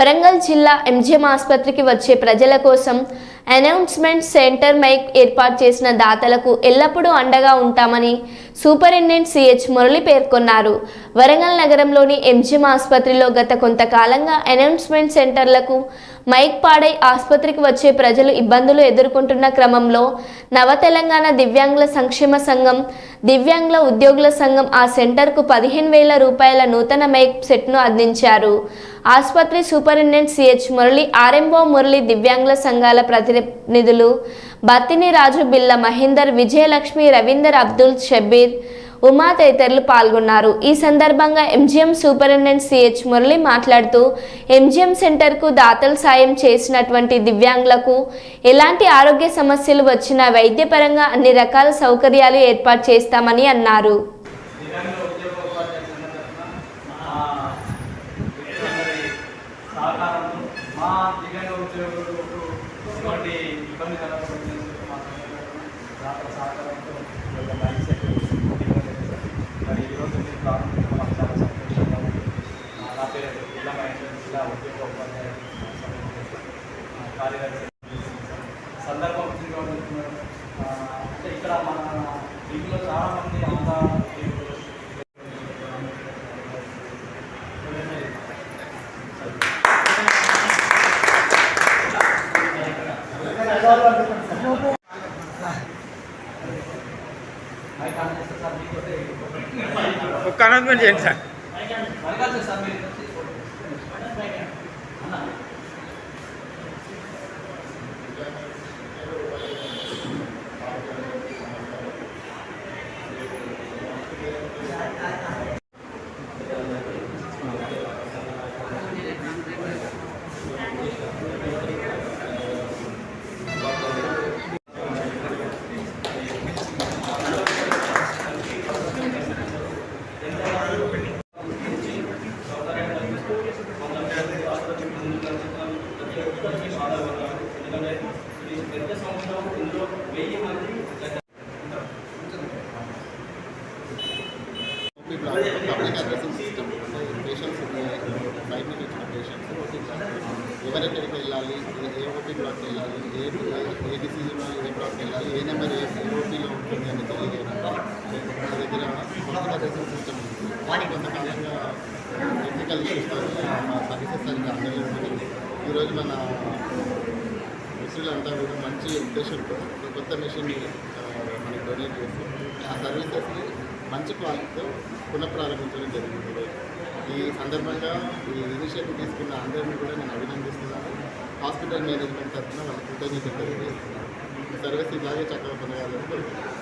వరంగల్ జిల్లా ఎంజిఎం ఆసుపత్రికి వచ్చే ప్రజల కోసం అనౌన్స్మెంట్ సెంటర్ మైక్ ఏర్పాటు చేసిన దాతలకు ఎల్లప్పుడూ అండగా ఉంటామని సూపరింటెండెంట్ సిహెచ్ మురళి పేర్కొన్నారు. వరంగల్ నగరంలోని ఎంజిఎం ఆసుపత్రిలో గత కొంతకాలంగా అనౌన్స్మెంట్ సెంటర్లకు మైక్ పాడై ఆసుపత్రికి వచ్చే ప్రజలు ఇబ్బందులు ఎదుర్కొంటున్న క్రమంలో నవ తెలంగాణ దివ్యాంగుల సంక్షేమ సంఘం దివ్యాంగుల ఉద్యోగుల సంఘం ఆ సెంటర్కు పదిహేను వేల రూపాయల నూతన మైక్ సెట్ను అందించారు. ఆసుపత్రి superintendent CH Murali RMO Murali దివ్యాంగుల సంఘాల ప్రతినిధులు బత్తిని రాజు బిల్ల మహేందర్ విజయలక్ష్మి రవీందర్ అబ్దుల్ షబీర్ ఉమా తదితరులు పాల్గొన్నారు. ఈ సందర్భంగా ఎంజిఎం సూపరింటెండెంట్ సిహెచ్ మురళి మాట్లాడుతూ ఎంజిఎం సెంటర్కు దాతలు సాయం చేసినటువంటి దివ్యాంగులకు ఎలాంటి ఆరోగ్య సమస్యలు వచ్చినా వైద్యపరంగా అన్ని రకాల సౌకర్యాలు ఏర్పాటు చేస్తామని అన్నారు దివ్యాంగుల ఉద్యోగ ఉపాధ్యాయ సంఘం తరఫున మా అందరి సహకారంతో మా దివ్యాంగ ఉద్యోగులు ఎటువంటి ఇబ్బంది కలగకుండా మా సంఘం సహకారంతో ఈ యొక్క మరి ఈరోజు మీరు ప్రారంభించడం మాకు చాలా సంతోషంగా ఉంది నా పేరు జిల్లా జిల్లా ఉద్యోగ ఉపాధ్యాయ కార్యదర్శి సందర్భం అంటే ఇక్కడ మన దీంట్లో చాలా మంది అంతా మైక్ ఆన్ చేస్తే సార్ మీకోతే ఒక్క అనౌన్స్మెంట్ చేయండి సార్. పెద్ద సంవత్సరం ఇందులో వెయ్యి మంది పబ్లిక్ అడ్రసింగ్ సిస్టమ్ అంటే పేషెంట్స్ బయట నుంచి వచ్చిన పేషెంట్స్ ఓపీ ఎవరెక్కడికి వెళ్ళాలి ఏ- ఏ ఓపీ బ్లాక్కి వెళ్ళాలి ఏ ఏ డిసీజ్ వాళ్ళు ఏ బ్లాక్కి వెళ్ళాలి ఏ నెంబర్ ఏ ఏ ఓపీలో ఉంటుంది అని తెలియజేయడానికి మన దగ్గర పబ్లిక్ అడ్రసింగ్ సిస్టమ్ ఉంది కొంతకాలంగా టెక్నికల్ ఇష్యూస్ మా సర్వీసెస్ సరిగ్గా అందరూ ఈరోజు మన మిషన్లంతా కూడా మంచి ఉద్దేశంతో కొత్త మిషన్ని మనకి డొనేట్ చేసి ఆ సర్వీసెస్ని మంచి క్వాలిటీతో పునఃప్రారంభించడం జరిగింది ఈ సందర్భంగా ఈ ఇనిషియేటివ్ తీసుకున్న అందరినీ కూడా నేను అభినందిస్తున్నాను. హాస్పిటల్ మేనేజ్మెంట్ తరఫున వాళ్ళకి కృతజ్ఞతలు తెలియజేస్తున్నాను. సర్వీస్ ఇలాగే చక్కగా కొనగాలని కోరుకుంటున్నాను.